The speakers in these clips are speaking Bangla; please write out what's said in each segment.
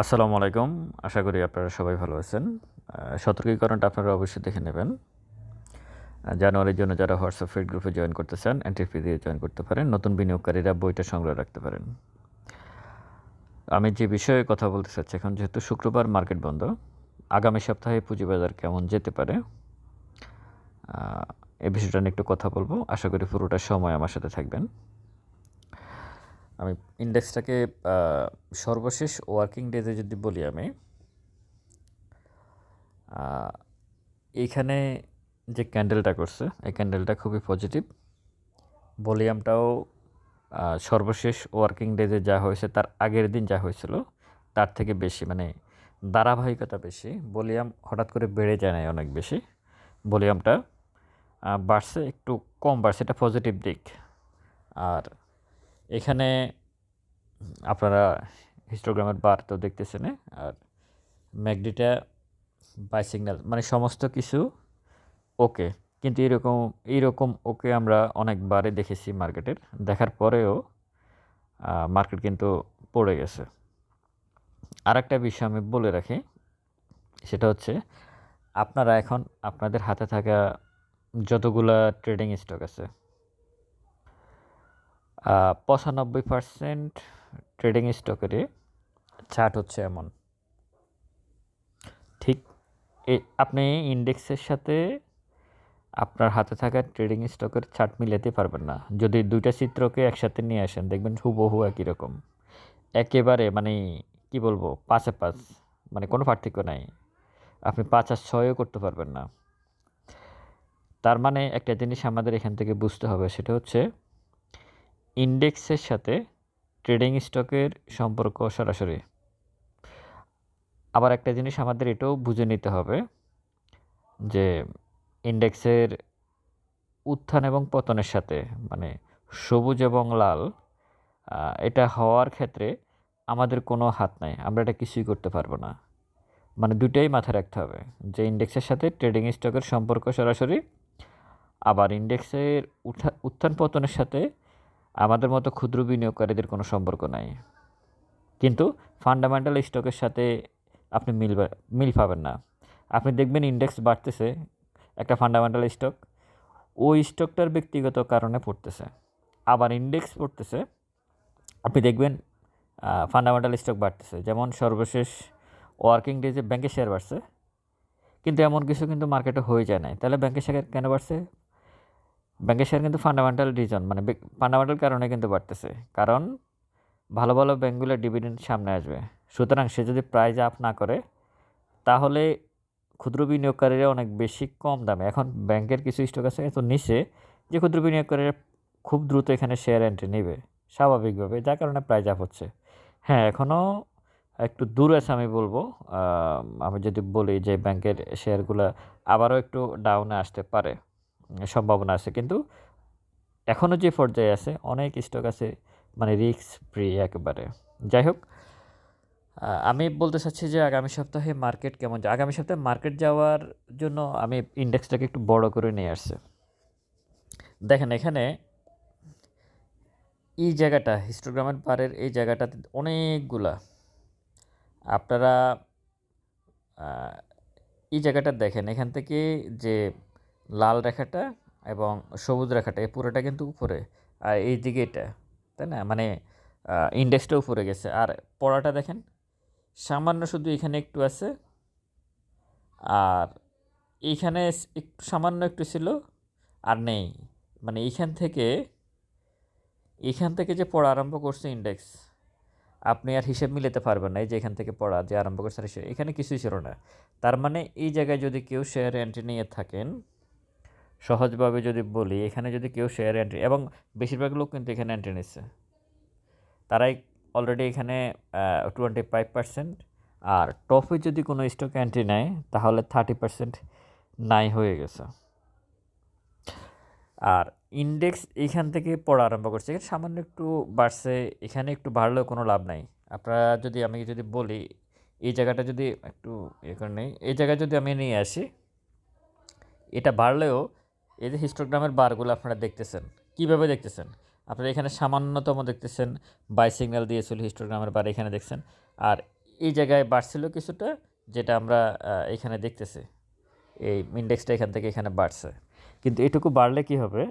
আসসালামু আলাইকুম। আশা করি আপনারা সবাই ভালো আছেন। সতর্কীকরণটা আপনারা অবশ্যই দেখে নেবেন। জানুয়ারির জন্য যারা হোয়াটসঅ্যাপ ফিড গ্রুপে জয়েন করতে চান এন্ট্রি ফি দিয়ে জয়েন করতে পারেন। নতুন বিনিয়োগকারীরা বইটা সংগ্রহ রাখতে পারেন। আমি যে বিষয়ে কথা বলতে চাচ্ছি, এখন যেহেতু শুক্রবার মার্কেট বন্ধ, আগামী সপ্তাহে পুঁজিবাজার কেমন যেতে পারে এ বিষয়টা নিয়ে একটু কথা বলব। আশা করি পুরোটা সময় আমার সাথে থাকবেন। আমি ইন্ডেক্সটাকে সর্বশেষ ওয়ার্কিং ডেজে যদি বলি আমি এইখানে যে ক্যান্ডেলটা করছে, এই ক্যান্ডেলটা খুবই পজিটিভ ভলিউমটাও সর্বশেষ ওয়ার্কিং ডেজে যা হয়েছে, তার আগের দিন যা হয়েছিল, তার থেকে বেশি মানে ধারাবাহিকতা বেশি। ভলিউম হঠাৎ করে বেড়ে যায় না অনেক বেশি। ভলিউমটা বাড়ছে, একটু কম বাড়ছে, এটা পজিটিভ দিক। আর এখানে, আপনারা হিস্টোগ্রামের বার তো দেখতেছেন আর ম্যাগডিটা বাই সিগন্যাল মানে সমস্ত কিছু ওকে কিন্তু এরকম এইরকম ওকে আমরা অনেকবারে দেখেছি মার্কেটের। দেখার পরেও মার্কেট কিন্তু পড়ে গেছে। আর একটা বিষয় আমি বলে রাখি, সেটা হচ্ছে আপনারা এখন, আপনাদের হাতে থাকা যতগুলা ট্রেডিং স্টক আছে পঁচানব্বই পার্সেন্ট ট্রেডিং স্টকেরই চার্ট হচ্ছে এমন। ঠিক আপনি ইন্ডেক্সের সাথে আপনার হাতে থাকা ট্রেডিং স্টকের চার্ট মিলাতে পারবেন না। যদি দুইটা চিত্রকে একসাথে নিয়ে আসেন, দেখবেন হুবহু একই রকম। একেবারে মানে কি বলব পাঁচে পাঁচ মানে কোনো পার্থক্য নাই। আপনি পাঁচ আর ছয়ও করতে পারবেন না। তার মানে একটা জিনিস আমাদের এখান থেকে বুঝতে হবে, সেটা হচ্ছে ইন্ডেক্সের সাথে ট্রেডিং স্টকের সম্পর্ক সরাসরি। আবার একটা জিনিস আমাদের এটাও বুঝে নিতে হবে যে ইন্ডেক্সের উত্থান এবং পতনের সাথে মানে সবুজ এবং লাল এটা হওয়ার ক্ষেত্রে আমাদের কোনো হাত নাই, আমরা এটা কিছুই করতে পারব না। মানে দুটাই মাথায় রাখতে হবে, যে ইন্ডেক্সের সাথে ট্রেডিং স্টকের সম্পর্ক সরাসরি, আবার ইন্ডেক্সের উঠা, উত্থান পতনের সাথে আমাদের মতো ক্ষুদ্র বিনিয়োগকারীদের কোনো সম্পর্ক নাই। কিন্তু ফান্ডামেন্টাল স্টকের সাথে আপনি মিল মিল পাবেন না। আপনি দেখবেন ইন্ডেক্স বাড়তেছে, একটা ফান্ডামেন্টাল স্টক ওই স্টকটার ব্যক্তিগত কারণে পড়তেছে। আবার ইন্ডেক্স পড়তেছে, আপনি দেখবেন ফান্ডামেন্টাল স্টক বাড়তেছে। যেমন সর্বশেষ ওয়ার্কিং ডেজে ব্যাংকের শেয়ার বাড়ছে, কিন্তু এমন কিছু কিন্তু মার্কেটে হয়ে যায় নাই। তাহলে ব্যাংকের শেয়ার কেন বাড়ছে? ব্যাংকের শেয়ার কিন্তু ফান্ডামেন্টাল রিজন মানে ফান্ডামেন্টাল কারণে কিন্তু বাড়তেছে। কারণ ভালো ভালো ব্যাংকগুলো ডিভিডেন্ড সামনে আসবে। সুতরাং সে যদি প্রাইজ আপ না করে, তাহলে ক্ষুদ্র বিনিয়োগকারীরা অনেক বেশি কম দামে। এখন ব্যাংকের কিছু স্টক আছে এত নিচে, যে ক্ষুদ্র বিনিয়োগকারীরা খুব দ্রুত এখানে শেয়ার এন্ট্রি নেবে, স্বাভাবিকভাবে, যার কারণে প্রাইজ আপ হচ্ছে। হ্যাঁ এখনও একটু দূর আছে আমি বলব। আমি যদি বলি যে ব্যাংকের শেয়ারগুলো আবারও একটু ডাউনে আসতে পারে। সম্ভাবনা আছে। কিন্তু এখনও যে পর্যায়ে আছে, অনেক স্টক আছে মানে রিস্ক ফ্রি একেবারে। যাই হোক আমি বলতে চাচ্ছি যে আগামী সপ্তাহে মার্কেট কেমন যায়? আগামী সপ্তাহে মার্কেট যাওয়ার জন্য আমি ইন্ডেক্সটাকে একটু বড় করে নিয়ে আসছে। দেখেন, এখানে এই জায়গাটা হিস্টোগ্রামের পারের এই জায়গাটাতে অনেকগুলা, আপনারা এই জায়গাটা দেখেন, এখান থেকে যে লাল রেখাটা এবং সবুজ রেখাটা, এই পুরোটা কিন্তু উপরে, আর এই দিকে এটা, তাই না? মানে ইন্ডেক্সটা উপরে গেছে। আর পড়াটা দেখেন, সামান্য শুধু এখানে একটু আছে, আর এইখানে একটু সামান্য একটু ছিল, আর নেই। মানে এইখান থেকে এইখান থেকে যে পড়া আরম্ভ করছে ইন্ডেক্স আপনি আর হিসেব মিলাতে পারবেন না, এই যে এখান থেকে পড়া যে আরম্ভ করছে এখানে কিছুই ছিল না। তার মানে এই জায়গায় যদি কেউ শেয়ার এন্ট্রি নিয়ে থাকেন সহজভাবে যদি বলি, এখানে যদি কেউ শেয়ার এন্ট্রি এবং বেশিরভাগ লোক কিন্তু এখানে এন্ট্রি নিচ্ছে। তারাই অলরেডি এখানে টোয়েন্টি ফাইভ পার্সেন্ট আর টপে যদি কোনো স্টক এন্ট্রি নেয়, তাহলে থার্টি পার্সেন্ট নাই হয়ে গেছে। আর ইন্ডেক্স এইখান থেকে পড়া আরম্ভ করছে, এখানে সামান্য একটু বাড়ছে, এখানে একটু বাড়লেও কোনো লাভ নাই। আপনারা যদি, আমি যদি বলি, এই জায়গাটা যদি একটু ইয়ে করে নেই, এই জায়গায় যদি আমি নিয়ে আসি, এটা বাড়লেও এই যে হিস্টোগ্রামের বারগুলো আপনারা দেখতেছেন, কীভাবে দেখতেছেন? আপনারা এখানে সামান্যতম দেখতেছেন বাই সিগন্যাল দিয়েছিল হিস্টোগ্রামের বার এখানে দেখছেন, আর এই জায়গায় বাড়ছিল কিছুটা, যেটা আমরা এখানে দেখতেছি। এই ইন্ডেক্সটা এখান থেকে এখানে বাড়ছে। কিন্তু এটুকু বাড়লে কি হবে?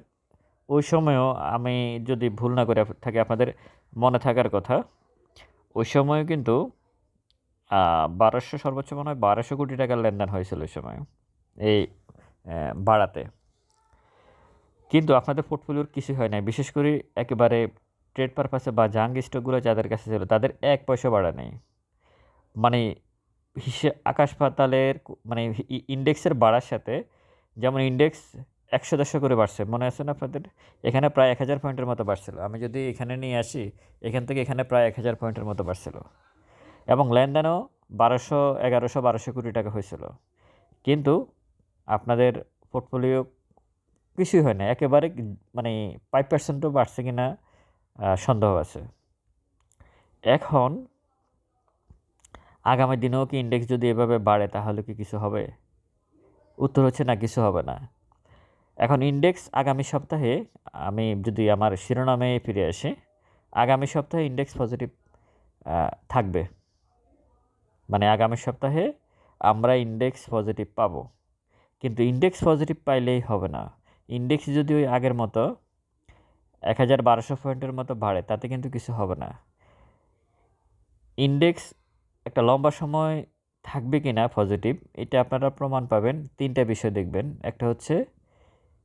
ওই সময়ও আমি যদি ভুল না করে থাকি, আপনাদের মনে থাকার কথা, ওই সময়ও কিন্তু বারোশো সর্বোচ্চ মনে হয় বারোশো কোটি টাকার লেনদেন হয়েছিল ওই সময়, এই বাড়াতে। কিন্তু আপনাদের পোর্টফোলিওর কিছু হয় নাই। বিশেষ করে একেবারে ট্রেড পারপাসে বা জাঙ্গ স্টকগুলো যাদের কাছে ছিল, তাদের এক পয়সা বাড়া নেই। মানে হিসে, আকাশ পাতালের মানে ইন্ডেক্সের বাড়ার সাথে যেমন ইন্ডেক্স একশো দেড়শো করে বাড়ছে, মনে আছে না আপনাদের? এখানে প্রায় এক হাজার পয়েন্টের মতো বাড়ছিল। আমি যদি এখানে নিয়ে আসি, এখান থেকে এখানে প্রায় এক হাজার পয়েন্টের মতো বাড়ছিল। এবং লেনদেনও বারোশো, এগারোশো, বারোশো কোটি টাকা হয়েছিল। কিন্তু আপনাদের পোর্টফোলিও কিছুই হয় না। একেবারে মানে ফাইভ পার্সেন্টও বাড়ছে কিনা আহ, সন্দেহ আছে। এখন আগামী দিনেও কি ইন্ডেক্স যদি এভাবে বাড়ে তাহলে কি কিছু হবে? উত্তর হচ্ছে না কিছু হবে না। এখন ইন্ডেক্স আগামী সপ্তাহে আমি যদি আমার শিরোনামে ফিরে আসি আগামী সপ্তাহে ইন্ডেক্স পজিটিভ থাকবে। মানে আগামী সপ্তাহে আমরা ইন্ডেক্স পজিটিভ পাবো। কিন্তু ইন্ডেক্স পজিটিভ পাইলেই হবে না। ইন্ডেক্স যদি ওই আগের মতো এক হাজার বারোশো পয়েন্টের মতো বাড়ে, তাতে কিন্তু কিছু হবে না। ইন্ডেক্স একটা লম্বা সময় থাকবে কি না পজিটিভ, এটা আপনারা প্রমাণ পাবেন। তিনটা বিষয় দেখবেন। একটা হচ্ছে,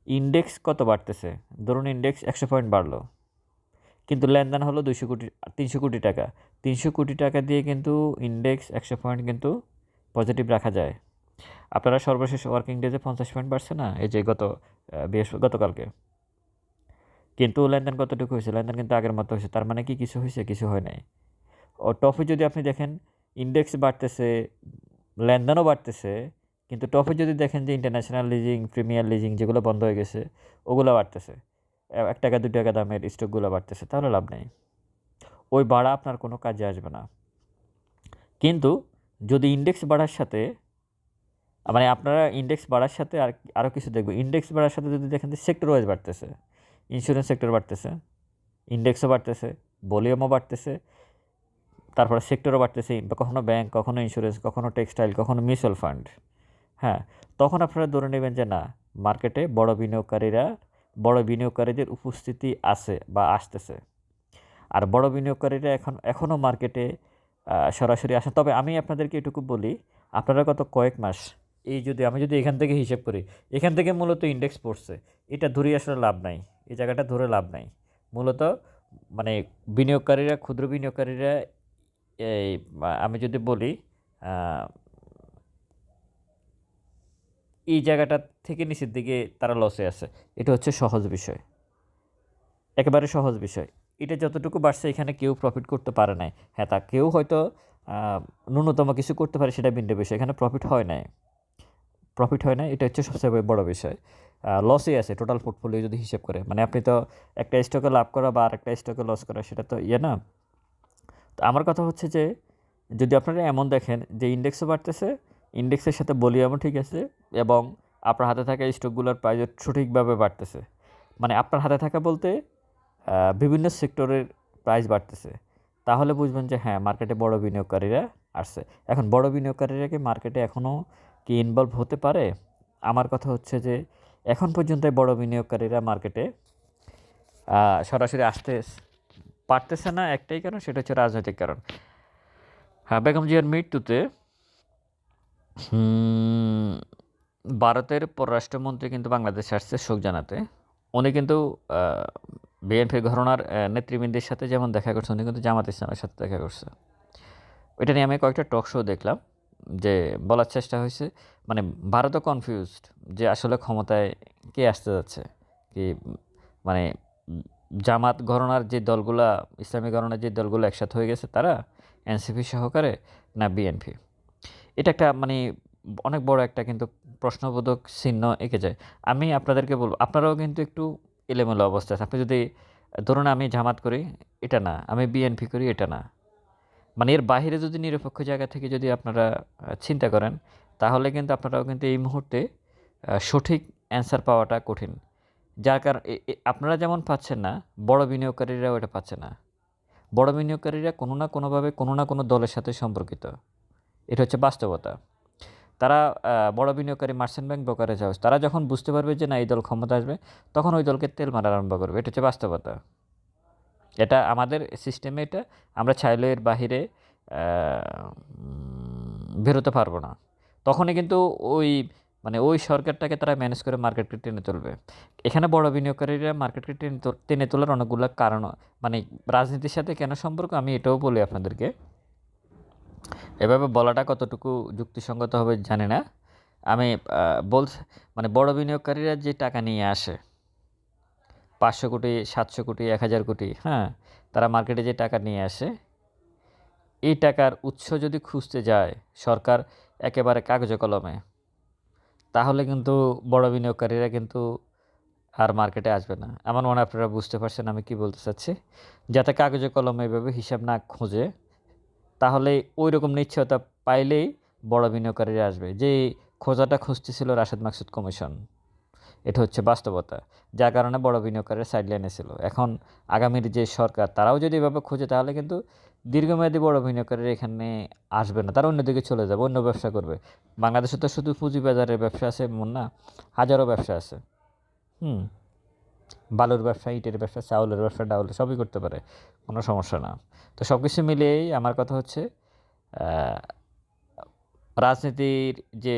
ইন্ডেক্স কত বাড়তেছে? ধরুন ইন্ডেক্স একশো পয়েন্ট বাড়লো, কিন্তু লেনদেন হলো দুশো কোটি, তিনশো কোটি টাকা। তিনশো কোটি টাকা দিয়ে কিন্তু ইন্ডেক্স একশো পয়েন্ট কিন্তু পজিটিভ রাখা যায়। আপনারা সর্বশেষ ওয়ার্কিং ডেজে পঞ্চাশ পয়েন্ট বাড়ছে না? এই যে গত বৃহস্পতি গতকালকে। কিন্তু লেনদেন কতটুকু হয়েছে? লেনদেন কিন্তু আগের মতো হয়েছে। তার মানে কি কিছু হয়েছে, কিছু হয় নাই। ও টপে যদি আপনি দেখেন ইন্ডেক্স বাড়তেছে, লেনদেনও বাড়তেছে, কিন্তু টপে যদি দেখেন যে ইন্টারন্যাশনাল লিজিং প্রিমিয়ার লিজিং যেগুলো বন্ধ হয়ে গেছে, ওগুলো বাড়তেছে। এক টাকা দু টাকা দামের স্টকগুলো বাড়তেছে, তাহলে লাভ নেই। ওই বাড়া আপনার কোনো কাজে আসবে না। কিন্তু যদি ইন্ডেক্স বাড়ার সাথে মানে আপনারা ইন্ডেক্স বাড়ার সাথে আর আরও কিছু দেখবেন ইন্ডেক্স বাড়ার সাথে যদি দেখেন সেক্টর ওয়াইজ বাড়তেছে ইন্স্যুরেন্স সেক্টর বাড়তেছে ইন্ডেক্সও বাড়তেছে ভলিউমও বাড়তেছে, তারপরে সেক্টরও বাড়তেছে কখনো ব্যাংক কখনো ইন্স্যুরেন্স কখনো টেক্সটাইল কখনো মিউচুয়াল ফান্ড হ্যাঁ তখন আপনারা ধরে নেবেন যে না মার্কেটে বড় বিনিয়োগকারীরা, বড় বিনিয়োগকারীদের উপস্থিতি আছে বা আসতেছে। আর বড় বিনিয়োগকারীরা এখন এখনও মার্কেটে সরাসরি আসেন। তবে আমি আপনাদেরকে এটুকু বলি, আপনারা গত কয়েক মাস এই যদি আমি যদি এখান থেকে হিসেব করি, এখান থেকে মূলত ইন্ডেক্স পড়ছে, এটা ধরে আসলে লাভ নাই। এই জায়গাটা ধরে লাভ নাই। মূলত মানে বিনিয়োগকারীরা, ক্ষুদ্র বিনিয়োগকারীরা এই, আমি যদি বলি এই জায়গাটা থেকে নিচের দিকে তারা লসে আছে। এটা হচ্ছে সহজ বিষয়। একেবারে সহজ বিষয়। এটা যতটুকু বাড়ছে, এখানে কেউ প্রফিট করতে পারে নাই। হ্যাঁ তা কেউ হয়তো ন্যূনতম কিছু করতে পারে, সেটা ভিন্ন বিষয়। এখানে প্রফিট হয় নাই। প্রফিট হয় না, এটা হচ্ছে সবচেয়ে বড় বিষয়। লসই আছে টোটাল পোর্টফোলিও যদি হিসেব করে মানে আপনি তো একটা স্টকে লাভ করা বা আরেকটা স্টকে লস করা, সেটা তো ইয়ে না। তো আমার কথা হচ্ছে যে, যদি আপনারা এমন দেখেন যে ইন্ডেক্সও বাড়তেছে ইন্ডেক্সের সাথে ভলিউমও ঠিক আছে এবং আপনার হাতে থাকা স্টকগুলোর প্রাইস সঠিকভাবে বাড়তেছে। মানে আপনার হাতে থাকা বলতে বিভিন্ন সেক্টরের প্রাইস বাড়তেছে। তাহলে বুঝবেন যে হ্যাঁ মার্কেটে বড় বিনিয়োগকারীরা আসছে। এখন বড় বিনিয়োগকারীরা কি মার্কেটে এখনও কি ইনভলভ হতে পারে? আমার কথা হচ্ছে যে, এখন পর্যন্ত বড় বিনিয়োগকারীরা মার্কেটে সরাসরি আসতে পারতেছে না একটাই কারণ, সেটা হচ্ছে রাজনৈতিক কারণ। হ্যাঁ বেগম জিয়ার মৃত্যুতে ভারতের পররাষ্ট্রমন্ত্রী কিন্তু বাংলাদেশে আসছে শোক জানাতে। উনি কিন্তু বিএনপির ঘটনার নেতৃবৃন্দের সাথে যেমন দেখা করছে, উনি কিন্তু জামাত ইসলামের সাথে দেখা করছে। এটা নিয়ে আমি কয়েকটা টক শো দেখলাম। যে বলার চেষ্টা হয়েছে মানে ভারতও কনফিউজড যে আসলে ক্ষমতায় কে আসতে যাচ্ছে। কি মানে জামাত ঘরনার যে দলগুলা, ইসলামী ঘরনার যে দলগুলো একসাথে হয়ে গেছে তারা, এনসিপি সহকারে না বিএনপি? এটা একটা মানে অনেক বড় একটা কিন্তু প্রশ্নবোধক চিহ্ন এঁকে যায়। আমি আপনাদেরকে বলব, আপনারাও কিন্তু একটু এলোমেলো অবস্থায় আছে। আপনি যদি, ধরুন আমি জামাত করি, এটা না। আমি বিএনপি করি, এটা না। মানে এর বাইরে যদি নিরপেক্ষ জায়গা থেকে যদি আপনারা চিন্তা করেন, তাহলে কিন্তু আপনারাও কিন্তু এই মুহূর্তে সঠিক অ্যান্সার পাওয়াটা কঠিন। যার কারণ আপনারা যেমন পাচ্ছেন না, বড় বিনিয়োগকারীরাও এটা পাচ্ছে না। বড় বিনিয়োগকারীরা কোনো না কোনোভাবে কোনো না কোনো দলের সাথে সম্পর্কিত। এটা হচ্ছে বাস্তবতা। তারা বড় বিনিয়োগকারী মার্চেন্ট ব্যাংক ব্রোকারেজ হাউস, তারা যখন বুঝতে পারবে যে না, এই দল ক্ষমতা আসবে, তখন ওই দলকে তেল মারা আরম্ভ করবে। এটা হচ্ছে বাস্তবতা। এটা আমাদের সিস্টেমে এটা আমরা চাইলে বাহিরে বেরোতে পারব না। তখনই কিন্তু ওই মানে ওই সরকারটাকে তারা ম্যানেজ করে মার্কেটকে টেনে তুলবে। এখানে বড় বিনিয়োগকারীরা মার্কেটকে টেনে টেনে তোলার অনেকগুলো কারণ মানে রাজনীতির সাথে কেন সম্পর্ক আমি এটাও বলি আপনাদেরকে। এভাবে বলাটা কতটুকু যুক্তিসঙ্গত হবে জানি না। আমি বল মানে বড় বিনিয়োগকারীরা যে টাকা নিয়ে আসে পাঁচশো কোটি, সাতশো কোটি, এক হাজার কোটি হ্যাঁ তারা মার্কেটে যে টাকা নিয়ে আসে, এই টাকার উৎস যদি খুঁজতে যায় সরকার একেবারে কাগজে কলমে, তাহলে কিন্তু বড় বিনিয়োগকারীরা কিন্তু আর মার্কেটে আসবে না। আমার মনে আপনারা বুঝতে পারছেন আমি কি বলতে চাচ্ছি। যাতে কাগজে কলমে এভাবে হিসাব না খুঁজে, তাহলে ওই রকম নিশ্চয়তা পাইলেই বড় বিনিয়োগকারীরা আসবে। যে খোঁজাটা খুঁজতেছিল রাশেদ মাকসুদ কমিশন এটা হচ্ছে বাস্তবতা। যার কারণে বড় বিনিয়োগকারীরা সাইডলাইনে ছিল। এখন আগামীর যে সরকার, তারাও যদি এভাবে খোঁজে, তাহলে কিন্তু দীর্ঘমেয়াদী বড় বিনিয়োগকারীরা এখানে আসবে না। তারা অন্যদিকে চলে যাবে, অন্য ব্যবসা করবে। বাংলাদেশে তো শুধু পুঁজিবাজারের ব্যবসা আছে এমন না, হাজারো ব্যবসা আছে। হুম, বালুর ব্যবসা, ইটের ব্যবসা, চাউলের ব্যবসা ডাউলের সবই করতে পারে, কোনো সমস্যা না। তো সব কিছু মিলিয়েই আমার কথা হচ্ছে রাজনীতির যে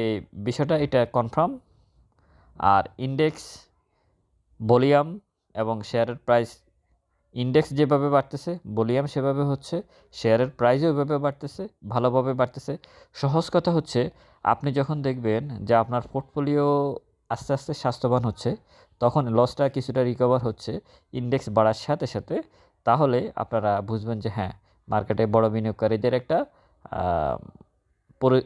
বিষয়টা, এটা কনফার্ম আর ইন্ডেক্স ভলিউম এবং শেয়ারের প্রাইস ইন্ডেক্স যেভাবে বাড়তেছে ভলিউম সেভাবে হচ্ছে শেয়ারের প্রাইসও ওইভাবে বাড়তেছে, ভালোভাবে বাড়তেছে। সহজ কথা হচ্ছে, আপনি যখন দেখবেন যে আপনার পোর্টফোলিও আস্তে আস্তে স্বাস্থ্যবান হচ্ছে, তখন লসটা কিছুটা রিকভার হচ্ছে ইন্ডেক্স বাড়ার সাথে সাথে, তাহলে আপনারা বুঝবেন যে হ্যাঁ মার্কেটে বড় বিনিয়োগকারীদের একটা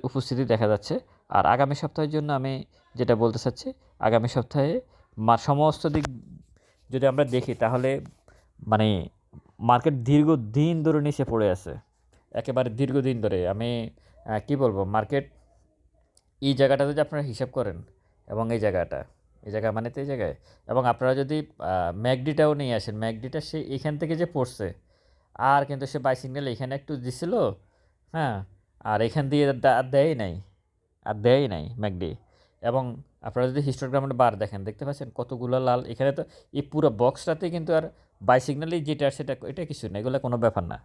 উপস্থিতি দেখা যাচ্ছে। আর আগামী সপ্তাহের জন্য আমি যেটা বলতে চাচ্ছি, আগামী সপ্তাহে মা, সমস্ত দিক যদি আমরা দেখি তাহলে মানে মার্কেট দীর্ঘদিন ধরে নিচে পড়ে আছে। একেবারে দীর্ঘদিন ধরে। আমি কি বলব? মার্কেট এই জায়গাটা যদি আপনারা হিসাব করেন এবং এই জায়গাটা, এই জায়গা মানে তো এই জায়গায়, এবং আপনারা যদি ম্যাকডিটাও নিয়ে আসেন, ম্যাকডিটা সে এখান থেকে যে পড়ছে, আর কিন্তু সে বাই সিগন্যাল এখানে একটু দিছিল হ্যাঁ আর এখান দিয়ে দেয় নাই। আর দেয় নাই ম্যাকডি। এবং আপনারা যদি হিস্টোগ্রামের বার দেখেন, দেখতে পাচ্ছেন কতগুলো লাল। এখানে তো এই পুরো বক্সটাতে কিন্তু আর বাই সিগন্যালই যেটা সেটা, এটা কিছু না, এগুলো কোনো ব্যাপার না।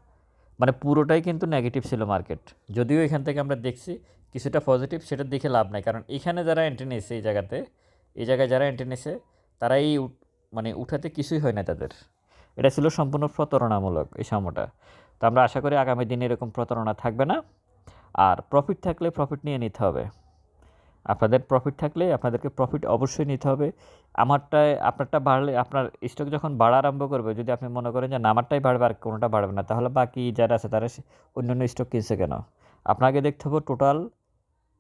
মানে পুরোটাই কিন্তু নেগেটিভ ছিল মার্কেট যদিও এখান থেকে আমরা দেখছি কিছুটা পজিটিভ সেটা দেখে লাভ নাই। কারণ এখানে যারা এন্ট্রি নিয়েছে এই জায়গাতে, এই জায়গায় যারা এন্ট্রি নিয়েছে তারা এই মানে উঠাতে কিছুই হয় না তাদের। এটা ছিল সম্পূর্ণ প্রতারণামূলক এই সময়টা। তো আমরা আশা করি আগামী দিনে এরকম প্রতারণা থাকবে না। আর প্রফিট থাকলে প্রফিট নিয়ে নিতে হবে। আপনাদের প্রফিট থাকলে আপনাদেরকে প্রফিট অবশ্যই নিতে হবে। আমারটায়, আপনারটা বাড়লে, আপনার স্টক যখন বাড়া আরম্ভ করবে, যদি আপনি মনে করেন যে আমারটাই বাড়বে আর কোনোটা বাড়বে না, তাহলে বাকি যারা আছে, তারা অন্য অন্য স্টক কিনছে কেন? আপনাকে দেখতে হবে টোটাল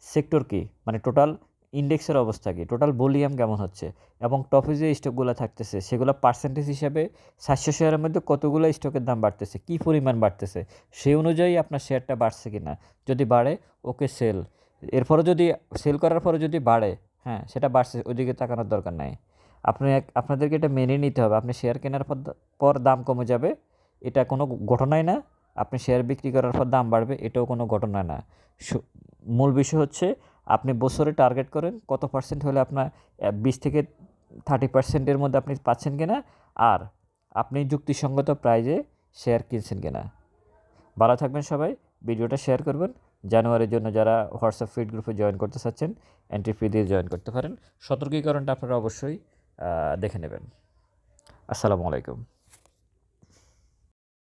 সেক্টর কি? মানে টোটাল ইন্ডেক্সের অবস্থা কি? টোটাল ভলিউম কেমন হচ্ছে? এবং টপে যে স্টকগুলো থাকতেছে, সেগুলো পার্সেন্টেজ হিসাবে সাতশো শেয়ারের মধ্যে কতগুলো স্টকের দাম বাড়তেছে? কী পরিমাণ বাড়তেছে? সেই অনুযায়ী আপনার শেয়ারটা বাড়ছে কি না যদি বাড়ে ওকে সেল এরপরে যদি সেল করার পরে যদি বাড়ে হ্যাঁ সেটা বাড়ছে, ওইদিকে তাকানোর দরকার নাই। আপনি আপনাদেরকে এটা মেনে নিতে হবে। আপনি শেয়ার কেনার পর পর দাম কমে যাবে, এটা কোনো ঘটনাই না। আপনি শেয়ার বিক্রি করার পর দাম বাড়বে, এটাও কোনো ঘটনা না। মূল বিষয় হচ্ছে আপনি বছরে টার্গেট করেন, কত পার্সেন্ট হলে আপনার বিশ থেকে থার্টি পার্সেন্টের মধ্যে আপনি পাচ্ছেন কিনা? আর আপনি যুক্তিসঙ্গত প্রাইজে শেয়ার কিনছেন কিনা? ভালো থাকবেন সবাই, ভিডিওটা শেয়ার করবেন। জানুয়ারির জন্য যারা হোয়াটসঅ্যাপ ফিড গ্রুপে জয়েন করতে চাচ্ছেন এন্ট্রি ফি দিয়ে জয়েন করতে পারেন। সতর্কীকরণটা আপনারা অবশ্যই দেখে নেবেন। আসসালামু আলাইকুম।